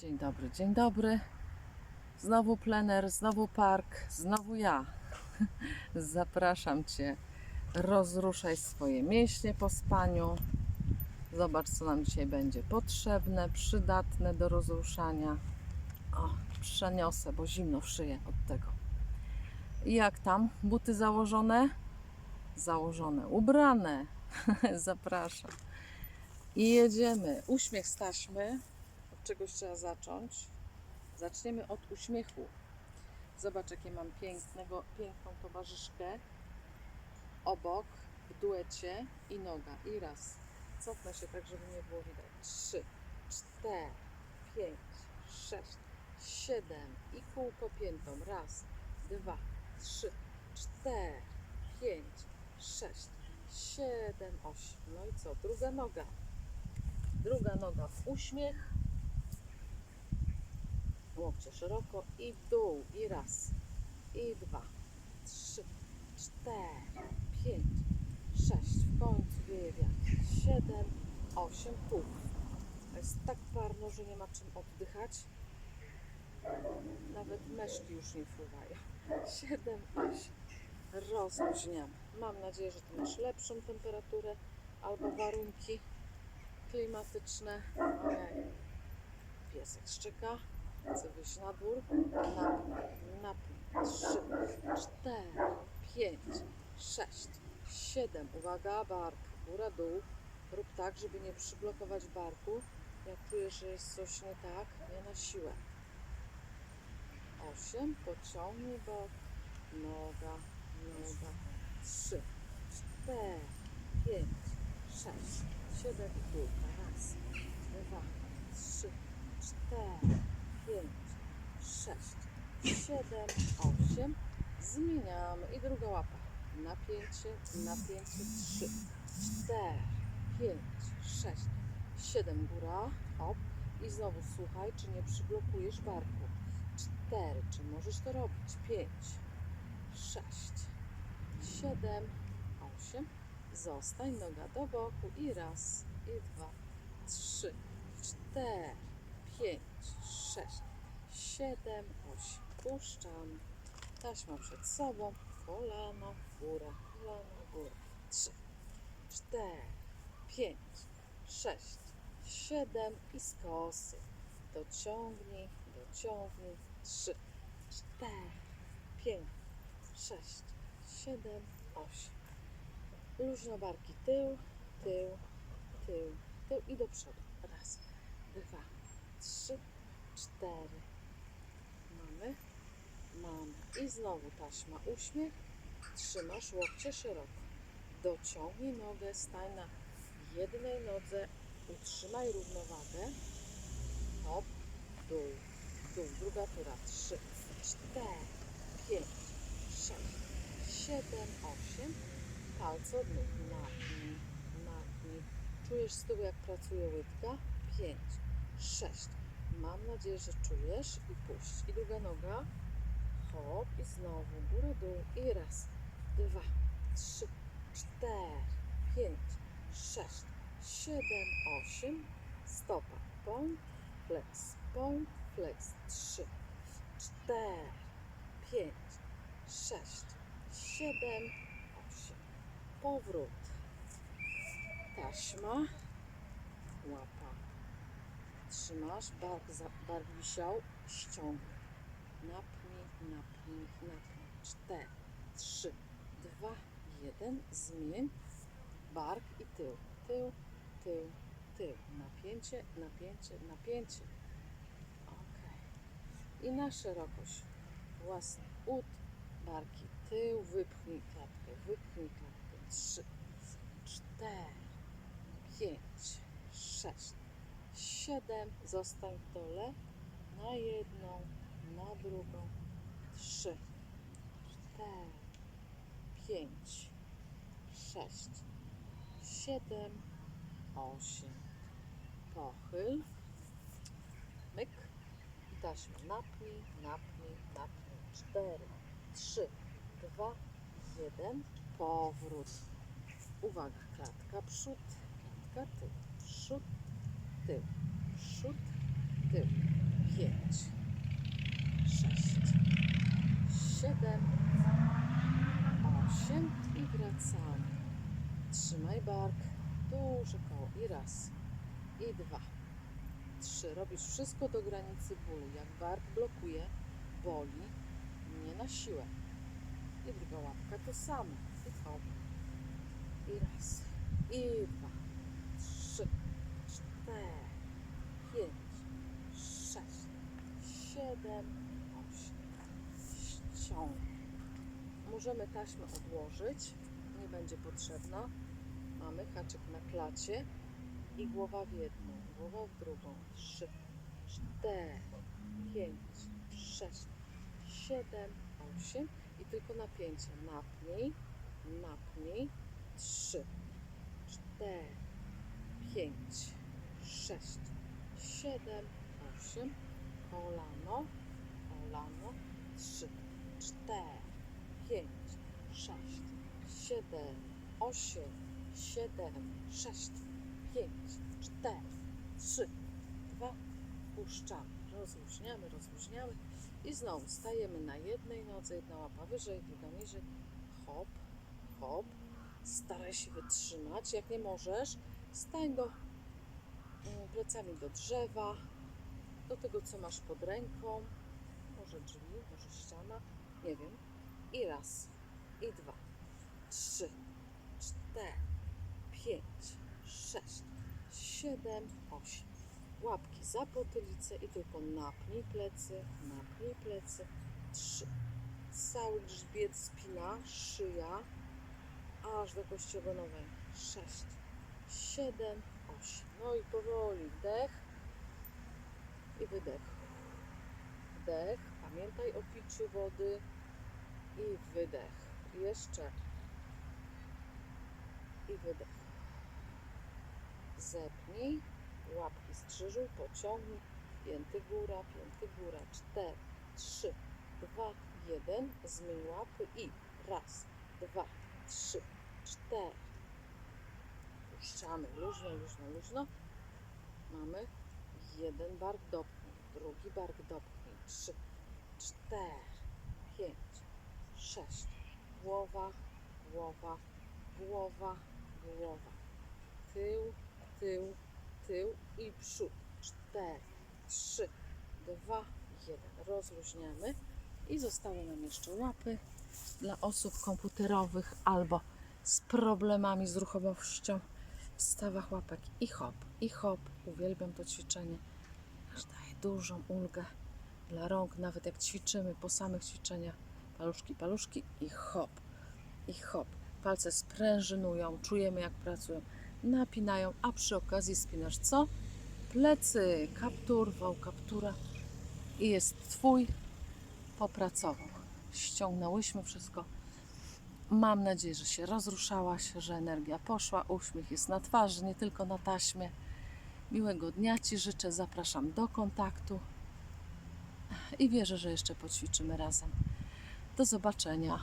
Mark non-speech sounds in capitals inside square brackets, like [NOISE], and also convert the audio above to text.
Dzień dobry, dzień dobry. Znowu plener, znowu park, znowu ja. [LAUGHS] Zapraszam Cię. Rozruszaj swoje mięśnie po spaniu. Zobacz, co nam dzisiaj będzie potrzebne, przydatne do rozruszania. O, przeniosę, bo zimno w szyję od tego. I jak tam? Buty założone? Założone, ubrane. [LAUGHS] Zapraszam. I jedziemy. Uśmiech z taśmy. Od czegoś trzeba zacząć. Zaczniemy od uśmiechu. Zobacz, jakie mam pięknego, piękną towarzyszkę. Obok, w duecie i noga. I raz. Cofnę się tak, żeby nie było widać. Trzy, cztery, pięć, sześć, siedem i kółko piętą. Raz, dwa, trzy, cztery, pięć, sześć, siedem, osiem. No i co? Druga noga. Druga noga w uśmiech. Łokcie szeroko i w dół. I raz, i dwa, trzy, cztery, pięć, sześć. W końcu wieje. Siedem, osiem, pół. Jest tak parno, że nie ma czym oddychać. Nawet meszki już nie fruwają. Siedem, osiem. Rozluźniamy. Mam nadzieję, że ty masz lepszą temperaturę albo warunki klimatyczne. Piesek szczeka. Chcę wyjść na dwór. Napnij, napnij. Trzy, cztery, pięć, sześć, siedem. Uwaga, bark. Góra, dół. Rób tak, żeby nie przyblokować barku. Jak czujesz, że jest coś nie tak, nie na siłę. Osiem. Pociągnij bok. Noga, noga. Trzy, cztery, pięć, sześć, siedem i. Raz, dwa, trzy, cztery, pięć, sześć, siedem, osiem. Zmieniamy. I druga łapa. Napięcie, napięcie. Trzy, cztery, pięć, sześć, siedem. Góra. Hop. I znowu słuchaj, czy nie przyblokujesz barku. Cztery. Czy możesz to robić? Pięć, sześć, siedem, osiem. Zostań noga do boku i raz, i dwa, trzy, cztery, pięć, sześć, siedem, osiem. Puszczamy. Taśma przed sobą, kolano, góra, kolano, góra. Trzy, cztery, pięć, sześć, siedem i skosy. Dociągnij, dociągnij. Trzy, cztery, pięć, sześć, siedem, osiem. Luźno barki tył, tył, tył, tył i do przodu. Raz, dwa, cztery. Mamy, mamy. I znowu taśma uśmiech. Trzymasz łokcie szeroko. Dociągnij nogę, stań na jednej nodze. Utrzymaj równowagę. Hop, dół, dół. Druga tura. Trzy, cztery, pięć, sześć, siedem, osiem. Palce od nóg. Napnij, napnij. Czujesz z tyłu, jak pracuje łydka? Pięć, sześć. Mam nadzieję, że czujesz. I puść. I druga noga. Hop. I znowu górę, dół. I raz, dwa, trzy, cztery, pięć, sześć, siedem, osiem. Stopa. Point, flex, point, flex. Trzy, cztery, pięć, sześć, siedem, osiem. Powrót. Taśma. Łapa. Trzymasz, bark, za, bark wisiał, ściągnij. Napnij, napnij, napnij. Cztery, trzy, dwa, jeden. Zmień. Bark i tył. Tył, tył, tył. Napięcie, napięcie, napięcie. Ok. I na szerokość. Własny ud. Barki tył. Wypchnij klatkę. Wypchnij klatkę. Trzy, cztery, pięć, sześć, siedem. Zostań w dole. Na jedną, na drugą. Trzy, cztery, pięć, sześć, siedem, osiem. Pochyl. Myk. I taśmę napnij, napnij, napnij. Cztery, trzy, dwa, jeden. Powrót. Uwaga, klatka przód, klatka tył, przód, tył, przód, tył, pięć, sześć, siedem, osiem i wracamy. Trzymaj bark, duże koło i raz, i dwa, trzy. Robisz wszystko do granicy bólu. Jak bark blokuje, boli, nie na siłę. I druga łapka to samo. I hop. I raz. I dwa. Taśmę odłożyć. Nie będzie potrzebna. Mamy haczyk na klacie. I głowa w jedną, głowa w drugą. Trzy, cztery, pięć, sześć, siedem, osiem. I tylko napięcie. Napnij, napnij. Trzy, cztery, pięć, sześć, siedem, osiem. Kolano, kolano. Trzy, cztery, pięć, sześć, siedem, osiem, siedem, sześć, pięć, cztery, trzy, dwa, puszczamy, rozluźniamy, rozluźniamy i znowu stajemy na jednej nodze, jedna łapa wyżej, druga niżej, hop, hop, staraj się wytrzymać, jak nie możesz, stań do, mm, plecami do drzewa, do tego, co masz pod ręką, może drzwi, może ściana, nie wiem, i raz, i dwa, trzy, cztery, pięć, sześć, siedem, osiem. Łapki za potylicę i tylko napnij plecy, napnij plecy. Trzy. Cały grzbiet spina, szyja, aż do kości ogonowej. Sześć, siedem, osiem. No i powoli wdech i wydech. Wdech. Pamiętaj o piciu wody i wydech. Jeszcze. I wydech. Zepnij, łapki skrzyżuj, pociągnij, pięty góra, pięty góra, cztery, trzy, dwa, jeden, zmień łapy i raz, dwa, trzy, cztery. Puszczamy luźno, luźno, luźno. Mamy jeden bark dopnij, drugi bark dopnij, trzy, cztery, pięć, sześć, głowa, głowa, głowa, głowa, tył, tył, tył i przód. Cztery, trzy, dwa, jeden. Rozluźniamy i zostały nam jeszcze łapy dla osób komputerowych albo z problemami z ruchomością w stawach łapek. I hop, i hop. Uwielbiam to ćwiczenie. Aż daje dużą ulgę dla rąk, nawet jak ćwiczymy po samych ćwiczeniach. Paluszki, paluszki i hop, i hop. Palce sprężynują, czujemy jak pracują napinają, a przy okazji spinasz co? Plecy, kaptur, wał kaptura i jest Twój popracował. Ściągnęłyśmy wszystko. Mam nadzieję, że się rozruszałaś, że energia poszła, uśmiech jest na twarzy, nie tylko na taśmie. Miłego dnia Ci życzę, zapraszam do kontaktu i wierzę, że jeszcze poćwiczymy razem. Do zobaczenia.